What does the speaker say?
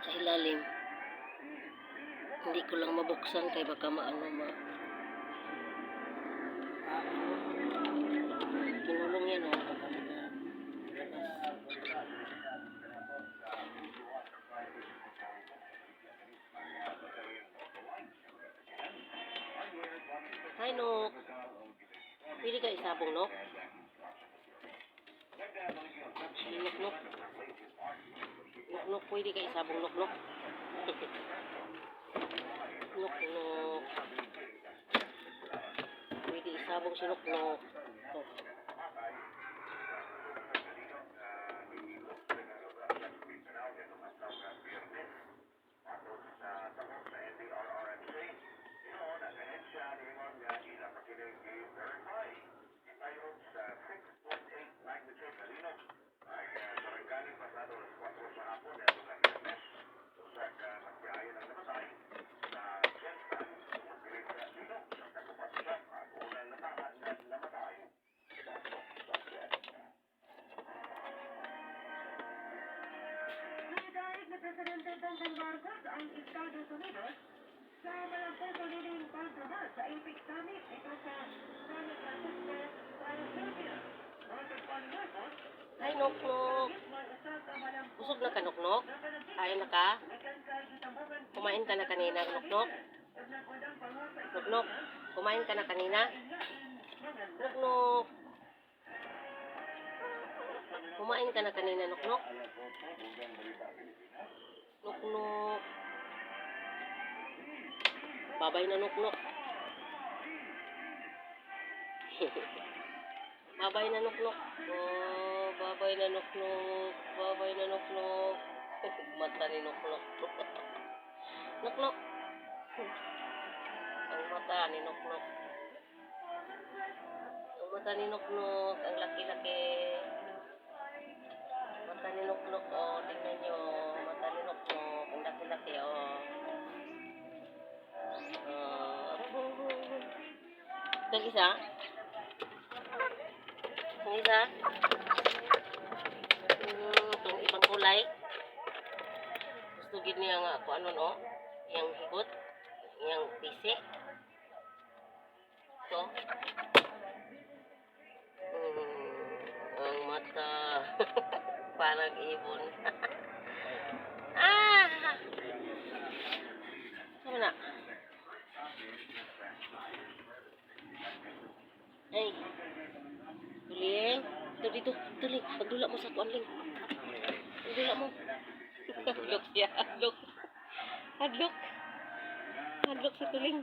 sa ilalim hindi ko lang mabuksan kay baka maano ma kinulong yan o Hi, Nok. Pwede ka isabong, Nok? Pwede ka isabong, Nok, Nok. Nok, Nok. Pwede isabong si Nok, Nok. Ito. Presidente Bongbong Marcos ang Estados Unidos sa malampung paniling pagdama sa APEC Summit ito sa San Francisco, California. Marcos Marcos, Hi, Nok, Nok. may usa ka malampung Busog na ka, Nok, Nok? Kain na ka? Kumain ka na kanina, Nok, Nok? Nok, Nok. Kumain ka na kanina? Nok, Nok. Kumain ka na kanina, Nok, Nok? Nok, Nok. Babay na, Nok, Nok. babay na, Nok, Nok. Oh, babay na, Nok, Nok. Babay na, Nok, Nok. Mata ni Nok, Nok. Nok, Nok. Ang mata ni Nok, Nok. Ang mata ni Nok, Nok. Ang laki-laki. Mata ni Nok, Nok. Oh, Itong isa? Itong isa? Hmm, itong ibang kulay? Gusto gid niya nga kung ano no? Yang higot? Yang pisi? Ito? Hmm, ang mata. Parang ibon. ah! Ano na? Ay. Tuling. Ito dito. Tuling. Pagdula mo sa kuanling. Pagdula mo. Hadlok siya. Hadlok. Hadlok. Hadlok sa tuling.